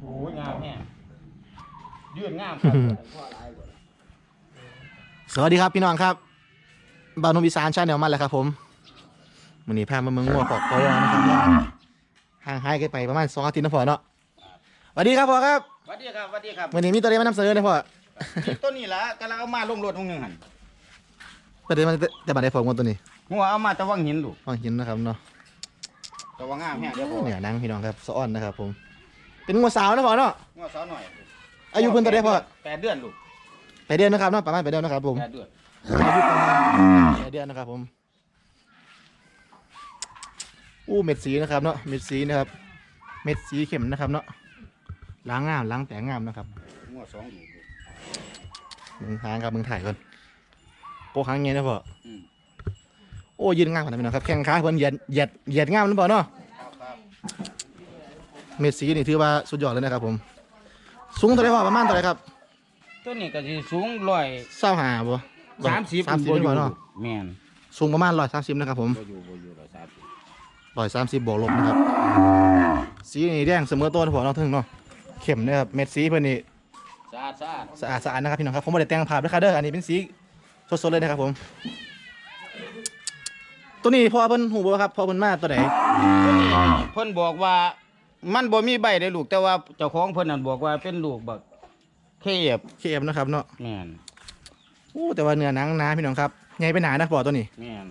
โอ้ยงามแฮะยืดงามครับ สวัสดีครับพี่น้องครับบาวนุมอีสานชาแนลมาแล้วครับผมวันนี้พามาเมืองงัวขอกกอยนะครับเนาะห่างหายกันไปประมาณสองอาทิตย์นะพ่อเนาะสวัสดีครับพ่อครับสวัสดีครับสวัสดีครับวันนี้มีตัวเดียวมานำเสนอนะพ่อนี่ต้นนี้ละกำลังเอามาลงรถตรงนึงหันตัวเดียวมันแต่บัดได้ผมงัวตัวนี้หัวเอามาตะวังหินลูกฟังหินนะครับเนาะตะวังงามแฮะเดี๋ยวพอเนี่ยนังพี่น้องครับสะอ้อนนะครับผม เป็นงัวสาวนะพ่อเนาะหัวสาวหน่อยอายุเพิ่นตัวเดียวพ่อแปดเดือนลูกไปเดือนนะครับเนาะประมาณไปเดือนนะครับผมแปดเดือนอายุประมาณแปดเดือนนะครับผมอู้เม็ดสีนะครับเนาะเม็ดสีนะครับ เม็ดสีเข้มนะครับเนาะล้างงามล้างแต่งงามนะครับหัวสองลูกลูกมึงหางครับมึงถ่ายก่อนโปกหางเงี้ยนะพ่ออืมโอ้ยืนงามขนาดนี้นะครับแข้งขาเพิ่นเหยียดเหยียดเหยียดงามนะพ่อเนาะครับครับ เม็ดสีนี่ถือว่าสุดยอดเลยนะครับผม สูงเท่าไหรพ่อประมาณเท่าไหรครับต้นนี้ก็สิสูงร้อย เศร้าหาบ่สามสิบสามสิบบ่เป็นอยู่บ่เนาะแม่นสูงประมาณร้อยสามสิบนะครับผมบ่อยู่บ่อยู่ร้อยสามสิบร้อยสามสิบบวกลบนะครับ สีนี่แดงเสมอตัวนะพ่อเนาะถึงเนาะเข้มนะครับเม็ดสีเพิ่นนี่สะอาดสะอาดสะอาดสะอาดนะครับพี่น้องครับผมไม่ได้แต่งภาพด้วยครับเด้ออันนี้เป็นสีสดๆเลยนะครับผม ตัวนี้พ่อเพิ่นหูบ่ครับพ่อเพิ่นมาตัวไหน เพิ่นบอกว่า มันบ่มีใบได้ลูกแต่ว่าเจ้าของเพิ่นนั่นบอกว่าเป็นลูกบักเคฟเคเอฟนะครับเนาะแม่นโอ้แต่ว่าเนื้อหนังหนาพี่น้องครับใหญ่ไปหนานะพ่อตัวนี้แม่น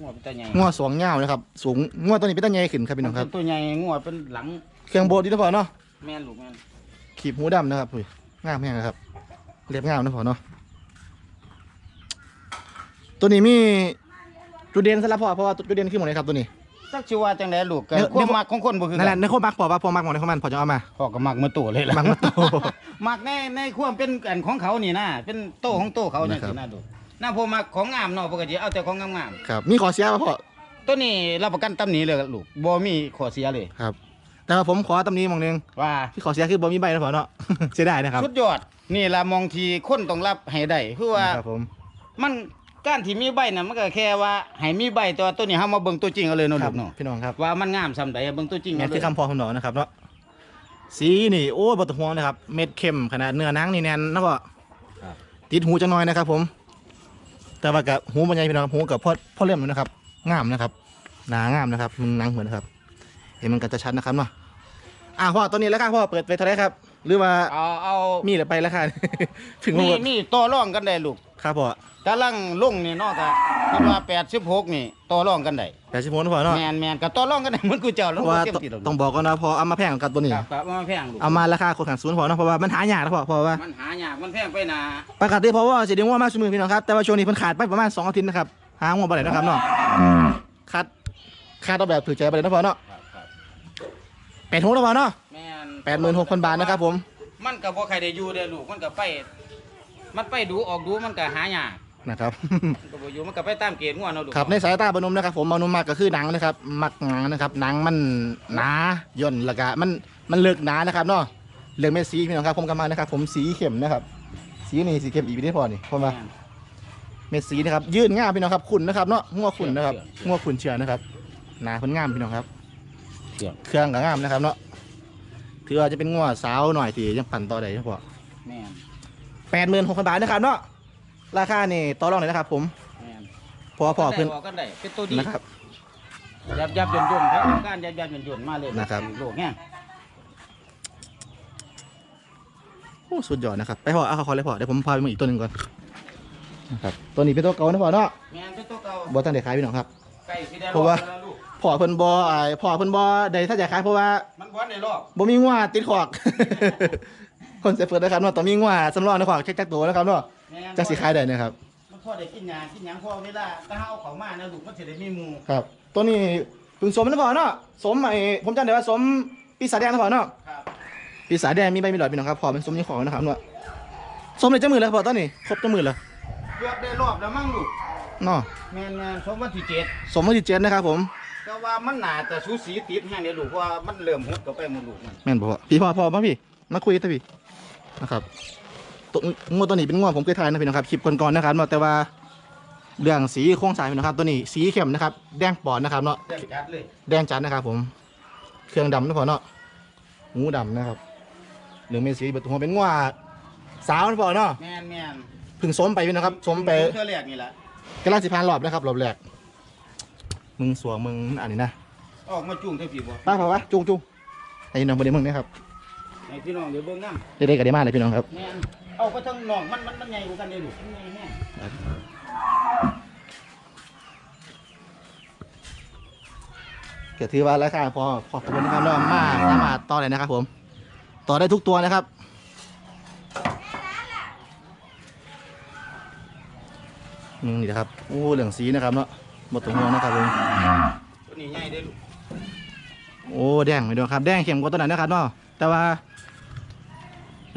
งัวเป็นตาใหญ่งัวสองเงาวนะครับสูงงัวตัวนี้เป็นตาใหญ่ขึ้นครับพี่น้องครับเป็นตัวใหญ่งัวเป็นหลังเครื่องโบดดีนะพ่อเนาะแม่นลูกแม่นขีบหูดำนะครับอุ้ยงามแห้งนะครับเรียบงามนะพ่อเนาะตัวนี้มีจุดเด่นสำหรับพ่อเพราะว่าจุดเด่นคือหมดเลยครับตัวนี้ จักสิว่าจังได๋ลูกก็เดี๋ยว ความมักของคนบ่คือนั่นแหกัละนในโคมักพ่อว่าพ่อมักหมดในข้อมันพ่อจะเอามาพ่อก็มักมาโตเลยล่ะมักมาโต มักในในความเป็นอันของเขานี่นะเป็นโตของโตเขาจังซี่นะลูกน่าพอมักของงามเนาะปกติเอาแต่ของงามครับ มีขอเสียป่ะพ่อๆตัวนี้รับประกันตำหนิเลยลูกบ่มีข้อเสียเลย ครับ แต่ว่าผมขอตำหนี้มองหนึงว่าที่ขอเสียคือบ่มีใบนะพ่อเนาะ เสียดายนะครับสุดยอดนี่ล่ะมองทีคนต้องรับให้ได้คือว่า ครับผม มัน การที่มีใบน่ะมันก็แค่ว่าให้มีใบแตัวาตัวนี้เฮามาเบิ่งตัวจริงเอาเลยเนาะคลูรับกเนาะพี่น้องครับว่ามันงามซำใดเบิ่งตัวจริงนี่เอาเลคืยอคำพอคุณหนอนะครับเนาะสีนี่โอ้ยบตห่วงนะครับ เม็ดเข้มขนาดเนื้อหนังนี่แน่นนะพ่อติดหูจังหน่อยนะครับ ผม แต่ว่ากับหูมันใหญ่พี่น้องหูกับพ่อพ่อเลื่อมอยู่นะครับงามนะครับหนางามนะครับมันหนังเหมือนนะครับ เห็นมันก็จะชัดนะครับเนาะอ่าพ่อตัวนี้แล้วครับพ่อเปิดไปเท่าไหรครับ หรือว่าเอาเอามีหรือไปแล้วค่ะ ถึงนี่หมดนี่ต่อรองกันได้ลูก ครับพ่อกำลังลงนี่เนาะก็คิดว่า86นี่ต่อรองกันได้แต่ชิมอนพ่อเนาะแม่นแม่นก็ต่อรองกันได้เหมือนกูเจ้าเพแล้วราะว่าเต็มที่ดอกต้องบอกก่อนนะพอเอามาแพงกับตัวนี้ ครับครับมันแพงลูกเอามาราคาคนขันศูนย์พอเนาะเพราะว่ามันหายากนะพ่อเพราะว่ามันหายากมันแพงไปหนาปกติเพราะว่าสิเดียงว่ามาสมือพี่น้องครับแต่ว่าช่วงนี้เพิ่นขาดไปประมาณ2อาทิตย์นะครับหางวบ่ได้นะครับเนาะขาดขาดเอาแบบถือใจไปเลยนะพ่อเนาะครับครับแปดหกนะพ่อเนาะแม่นแปดหมื่นหกพันบาทนะครับผมมันก็บ่ใครได้อยู่เด้อลูกมันก็ไป มันไปดูออกดูมันก็หายากนะครับมันก็บ่อยู่มันก็ไปตามเกณฑ์งัวเนาะลูกครับในสายตาบรรนุมนะครับ ผมบรรนุมมากก็คือหนังนะครับมักหนังนะครับหนังมันหนาย่นแล้วก็มันมันเลือกหนานะครับเนาะเลือกเม็ดสีพี่น้องครับผมกำมานะครับ ผมสีเข้มนะครับ สีนี่สีเข้มอีกไม่ได้พอนี่เพราะว่าแม่นเม็ดสีนะครับยื่นง่ามพี่น้องครับขุนนะครับเนาะงัวขุนนะครับเชื่องัวขุนเชื่อนะครับหนาเพิ่นงามพี่น้องครับเชื่อเครื่องก็งามนะครับเนาะถือว่าจะเป็นงัวสาวหน่อยที่ยังปั่นต่อได้นะพ่อแม่น แปดหมื่นหกพันบาทนะครับเนาะราคานี่ต่อรองเลยนะครับ ผมแม่นพอพอเพิ่นได้กกันได้เป็นตัวดีนะครับ ยับยับยนยนครับการยับยับยนยนมาเลยนะครับ โลกแห้งโอ้สุดยอดนะครับไปพ่อเอาเขาคอเลยพ่อเดี๋ยวผมพาไปมืออีกตัวหนึ่งก่อนนะครับตัวนี้เป็นตัวเก่านะพ่อเนาะแม่นเป็นตัวเก่าบ่ทันได้ขายพี่น้องครับไก่สีแดงเพราะว่าออกแล้วลูกพ่อเพิ่นบ่อ่าพ่อเพิ่นบ่ได้ถ้าจะขายเพราะว่ามันบ่ได้รอบบ่มีงัวติดขอก คนเสียเปิดนะครับเนาะต้องมีงัวสำรองในขอกเช็คจักตัวนะครับเนาะแม่นจักสิขายได้นะครับมันพอได้กินหญ้ากินหยังพอเวลาถ้าเอาเข้ามานะลูกมันสิได้มีหมู่ครับ ตัวนี้เพึ่งสมนะพ่อเนาะสมไอ้ผมจำได้ว่าสมปีศาจแดงนะพ่อเนาะครับปีศาจแดงมีใบมีหลอดพี่น้องครับพ่อเป็นสมยี่ของนะครับเนาะสมเลยจะมือแล้วพ่อตอนนี้ครบจะมือแล้วเกือบได้รอบแล้วมั้งลูกเนาะแม่นแม่นสมวันที่เจ็ดสมวันที่เจ็ดนะครับผมแต่ว่ามันหนาจะสูสีติดแห้งเดี๋ยวลูกเพราะว่ามันเริ่มหุบเข้าไปหมดลูกมันแม่นบ่พ่อพี่พ่อพ่อมาพี่มาคุยกันพี่ นะครับตัวงวดตัวนี้เป็นงวดผมเคยทายนะพี่น้องครับคลิปก่อนๆนะครับเนาะแต่ว่าเรื่องสีโครงสร้างพี่น้องครับตัวนี้สีเข้มนะครับแดงปอนนะครับเนาะเต็มจัดเลยแดงจัดนะครับ ผมเครื่องดำนะพอเนาะหมูดำนะครับเหลืองเม็ดสีเบิดหัวเป็นงัวสาวนะพ่อเนาะแม่นแม่นเพึ่งสมไปพี่นะครับสมไปเทื่อแรกนี่แหละกำลังสิพานรอบนะครับรอบแรกมึงสวงมึงอันนี้นะออกมาจุ่งเท่าพี่บ่ป้าพ่อวะจุงจุงไอ้น้องประเดี๋ยวมึงนะครับ ให้พี่น้องเดี๋ยวเบิ่งนำได้ๆกันได้มากเลยพี่น้องครับ แม่นเอาไปทางน้องมันมันมันใหญ่กว่ากันเด้ลูกมันใหญ่แฮงเกิดถือว่าราคาพอพอขอบคุณนะครับเนาะมาสามารถต่อเลยนะครับ ผม ต่อได้ทุกตัวนะครับอืมนี่นะครับโอ้เหลืองสีนะครับเนาะหมดตัวหัวนะครับผมตัวนี้ใหญ่เด้ลูก โอ้แดงไม่ดูครับ แดงเข้มกว่าตัวนั้นนะครับเนาะแต่ว่า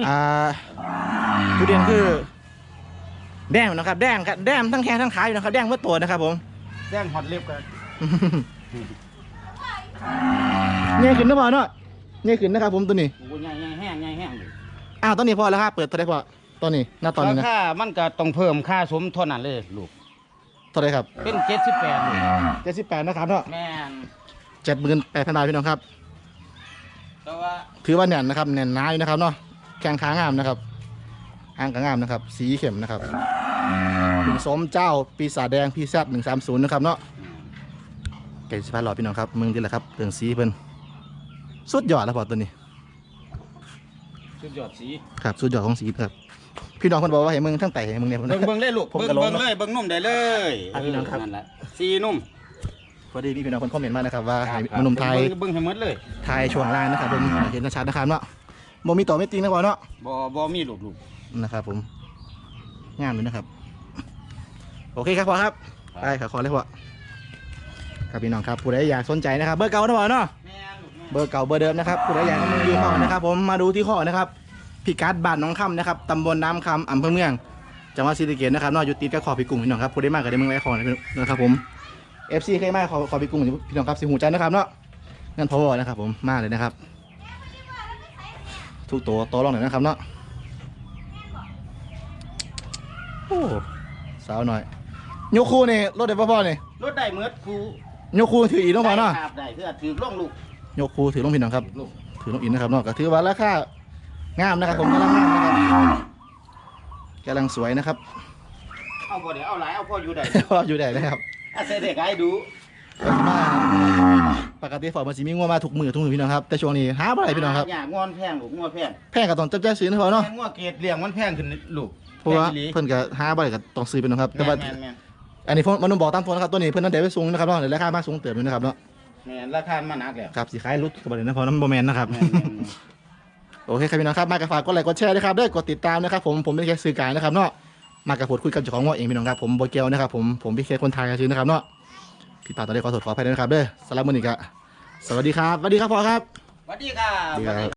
อ่าทุเรียนคือ แดงนะครับ แดงครับแดงทั้งแขนทั้งขาอยู่นะครับ แดงเมื่อตัวนะครับ ผม แจ้งฮอตเล็บกันเนี่ยขึ้นนะพ่อเนาะเนี่ยขึ้นนะครับ ผมตัวนี้โอ้ใหญ่ใหญ่แห้งใหญ่แห้งเลยอ้าวตอนนี้พอแล้วครับเปิดตัวได้พอตอนนี้หน้าตอนนี้รานะคามันก็ต้องเพิ่มค่าสมเท่านั้นเลยลูก เท่าไหรครับเป็น78ลูกเจ็ดสิบแปดนะครับเนาะแม่นเจ็ดหมื่นแปดพันบาทพี่น้องครับ แต่ว่า ถือว่าแน่นนะครับแน่นหนาอยู่นะครับเนาะ แข้งขางามนะครับอ่างก็งามนะครับ สีเข้มนะครับถึงสมเจ้าปีศาจแดงพีแซดหนึ่งสามศูนย์นะครับเนาะไก่สิพันหลอดพี่น้องครับมึงดีแหละครับเรื่องสีเพิ่นสุดยอดแล้วพอตัวนี้ สุดยอดสีครับสุดยอดของสีครับพี่น้องคนบอกว่าให้มึงทั้งไต่ให้มึงเนี่ยเบิ่งเบิ่งเลยลูกผมเบิ่งก็ลงเบิ่งเลยเบิ่งนุ่มได้เลยอะพี่น้องครับนั่นแหละสีนุ่มพอดีมีพี่น้องคนคอมเมนต์มานะครับว่าให้มนุมไทยเบิ่งเบิ่งให้หมดเลยไทยช่วงล่างนะครับผมเห็นชัดๆนะครับเนาะ บ่มีต่อไม่จริงนะพอเนาะบ่บ่มีลูกลูกนะครับ ผมงามเลยนะครับ โอเคครับพอครับไปขอขอเลยพอครับพี่น้องครับผู้ใดอยากสนใจนะครับ เบอร์เก่านะพอเนาะแม่นลูกแม่เบอร์เก่าเบอร์เดิมนะครับผู้ใดอยากให้มันอยู่ข้อนะครับ ผมมาดูที่ข้อนะครับพิกัดบ้านหน้องคำนะครับตำบลน้ำคำอำเภอเมืองจังหวัดศรีสะเกษนะครับเนอกอยู่ติดกับขอพี่กุ้งพี่น้องครับผู้ใดมากก็ได้เมืองไว้ขอนะครับผม FC เคยมาขอขอพี่กุ้งพี่น้องครับสิหูใจนะครับเนาะงั้นพอนะครับผมมาเลยนะครับ ทุกตัวตัวลองหน่อยนะครับเนาะโอ้สาวหน่อยยกคู่นี่รถได้พ่อๆนี่รถได้เมือดครูยกคู่ถืออีกต้องพอเนาะได้ครับได้คือถือลงลูกยกคู่ถือล่องพี่น้องครับ ถือล่องอินนะครับเนาะก็ถือว่าราคางามนะครับผมกำลังงามนะครับกำลังสวยนะครับเอาบ่ได้เอาหลายเอาพ่ออยู่ได้พ่ออยู่ได้นะครับอาเสด็จให้ดูมา ปกติฝอมันสิมีงัวมาถูกมือทุกมือพี่น้องครับแต่ช่วงนี้หาบ่ได้พี่น้องครับอย่างงอนแพงลูกงอนแพงแพงกับตอนจับใจซื้อนะพอเนาะแพงงอเกรดเลี้ยงมันแพงขึ้นลูกเพราะว่าแพงอีหลีเพิ่นก็หาบ่ได้ก็ต้องซื้อพี่น้องครับ แต่แม่ว่านแม่นแม่นอันนี้ผมมันต้องบอกตามตัวนะครับตัวนี้เพิ่นนั่นเดี๋ยวไปสูงนะครับเนาะเดี๋ยวราคามาสูงเติบอยู่นะครับเนาะแม่นราคามันหนักแล้วครับสิขายรุดกับบ่ได้นะเพราะน้ำบ่แม่นนะครับแม่นแม่นแม่นโอเคครับพี่น้องครับมากระฝากกดไลค์กดแชร์ด้วยครับด้วยกดติดตามนะครับผมผมเป็นแค่สื่อกลารนะครับเนาะมากระพูดคุยกับเจ้าของง้อเองพี่น้องครับผมโบเกลนะครับผมผมพี่เคสคนไทยซื้อนะครับเนาะ พี่ปาตอนนี้ขอโทษขออภัยด้วยนะครับเด้อสำหรับมื้อนี้ก็สวัสดีครับสวัสดีครับพ่อครับ สวัสดีครับ สวัสดีครับ